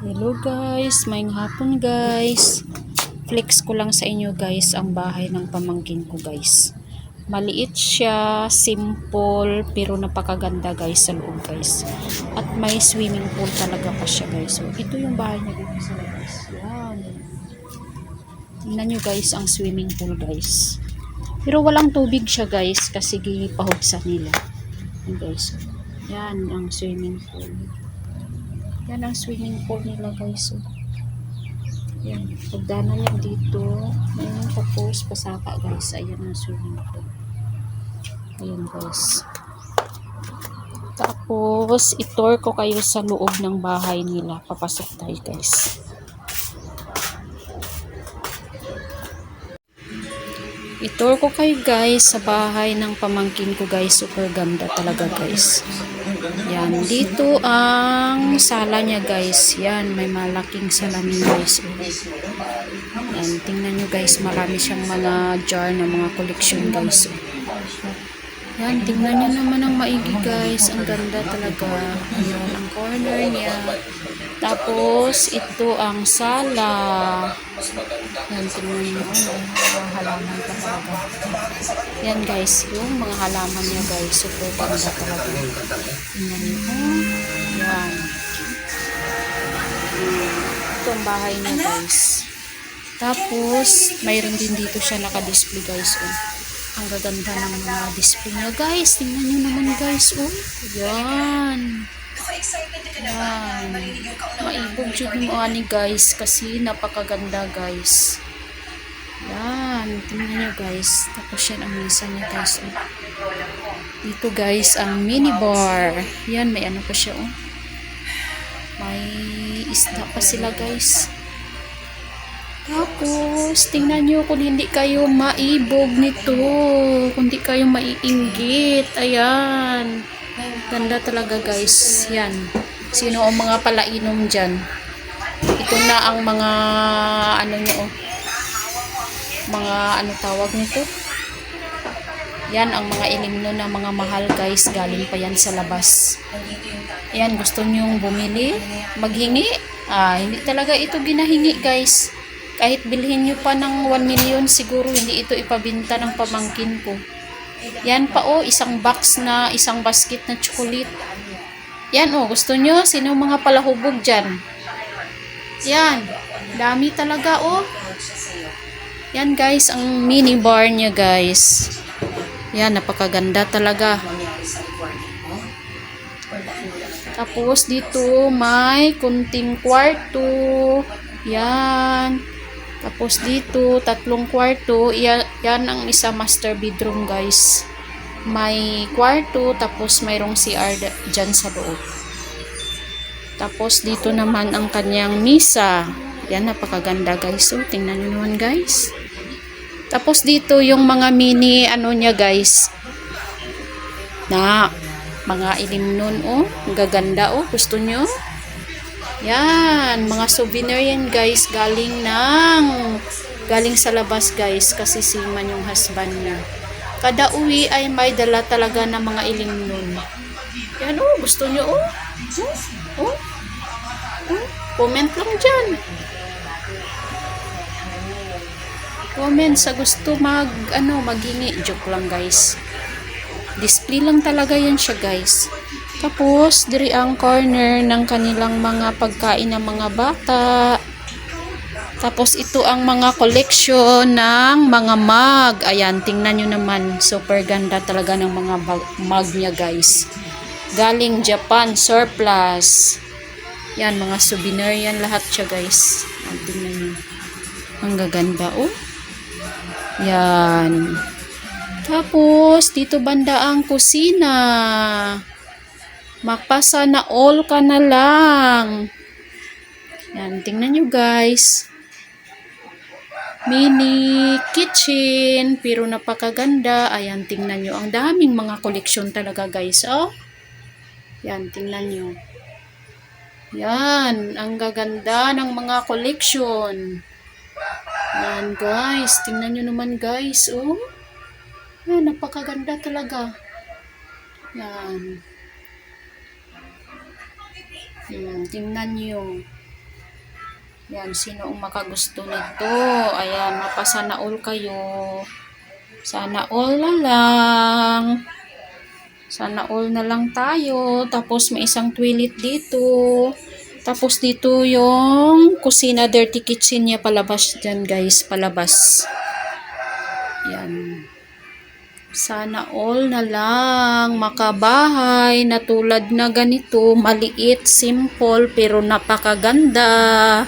Hello guys, maing hapon guys. Flex ko lang sa inyo guys ang bahay ng pamangkin ko guys. Maliit siya, simple, pero napakaganda guys sa loob guys. At may swimming pool talaga pa siya guys. So, ito yung bahay niya dito sa labas. Yan. Tingnan nyo guys ang swimming pool guys. Pero walang tubig siya guys kasi ginipahubsa nila. Yan guys. Yan ang swimming pool. Yan ang swimming pool nila guys. Oh. Yan. Pagdana niya dito. Ayan tapos pasaka guys. Ayan ang swimming pool. Ayan guys. Tapos itour ko kayo sa loob ng bahay nila. Papasok tayo guys. Itour ko kayo guys sa bahay ng pamangkin ko guys. Super ganda talaga guys. Yan, dito ang sala niya guys. Yan, may malaking salamin guys. Yan, tingnan nyo guys, marami siyang mga jar na mga collection guys. Yan, tingnan nyo naman ang maigi guys. Ang ganda talaga. Yan, ang corner niya. Tapos, ito ang sala. Yan, tingnan nyo. Mga halaman pa talaga. Yan guys, yung mga halaman niya guys. Super ganda talaga. Tingnan nyo. Yan. Ito ang bahay niya guys. Tapos, mayroon din dito siya naka-display guys. Oh. Ang gaganda ng mga display niya guys. Tingnan nyo naman guys. Oh. Yan. Yan. Maibog siya mo ani guys. Kasi napakaganda guys. Yan. Tingnan nyo guys. Tapos yan ang mesa niya guys. Oh. Dito guys ang mini bar. Yan. May ano pa siya oh. May isda pa sila guys. Tapos, tingnan nyo kung hindi kayo maibog nito. Kung hindi kayo maiinggit. Ayan. Ganda talaga guys. Yan. Sino ang mga palainom dyan? Ito na ang mga ano nyo oh. Mga ano tawag nito? Yan ang mga ilimno na mga mahal guys. Galing pa yan sa labas. Ayan, gusto nyong bumili? Maghingi? Ah, hindi talaga ito ginahingi guys. Kahit bilhin nyo pa ng 1 million, siguro hindi ito ipabinta ng pamangkin ko. Yan pa oh, isang box na, isang basket na chocolate. Yan oh, gusto nyo? Sino mga palahubog dyan? Yan, dami talaga oh. Yan guys, ang mini bar niya guys. Yan, napakaganda talaga. Tapos dito may kunting kwarto. Yan. Tapos dito, tatlong kwarto. Yan, ang isa master bedroom guys. May kwarto, tapos mayroong CR dyan sa loob. Tapos dito naman ang kanyang misa. Yan, napakaganda guys. So, tingnan nyo naman guys. Tapos dito yung mga mini ano niya guys. Na, mga ilim nun oh. Ang gaganda oh. Gusto nyo? Yan, mga souvenir yan guys, galing ng galing sa labas guys kasi siman yung husband niya. Kada uwi ay may dala talaga ng mga iling nun. Yan oh, gusto nyo oh. Oh, oh. oh. Comment lang dyan. Comment sa gusto mag, ano, maghingi. Joke lang guys. Display lang talaga yan siya guys. Tapos, diri ang corner ng kanilang mga pagkain ng mga bata. Tapos, ito ang mga collection ng mga mug. Ayan, tingnan nyo naman. Super ganda talaga ng mga mug niya, guys. Galing Japan, surplus. Yan, mga souvenir yan lahat siya, guys. Tingnan nyo. Ang gaganda, oh. Yan. Tapos, dito banda ang kusina. Makpasa na all ka na lang. Yan, tingnan nyo guys. Mini kitchen, pero napakaganda. Ayan, tingnan nyo. Ang daming mga koleksyon talaga guys. Oh. Yan, tingnan nyo. Yan, ang gaganda ng mga koleksyon. Yan guys, tingnan nyo naman guys. Oh. Yan, napakaganda talaga. Yan. Hmm, tingnan nyo. Yan, sino ang makagusto nito? Ayan, mapasana all kayo. Sana all na lang. Sana all na lang tayo. Tapos may isang toilet dito. Tapos dito yung kusina, dirty kitchen niya palabas dyan guys. Palabas. Yan. Sana all na lang makabahay na tulad na ganito, maliit, simple, pero napakaganda.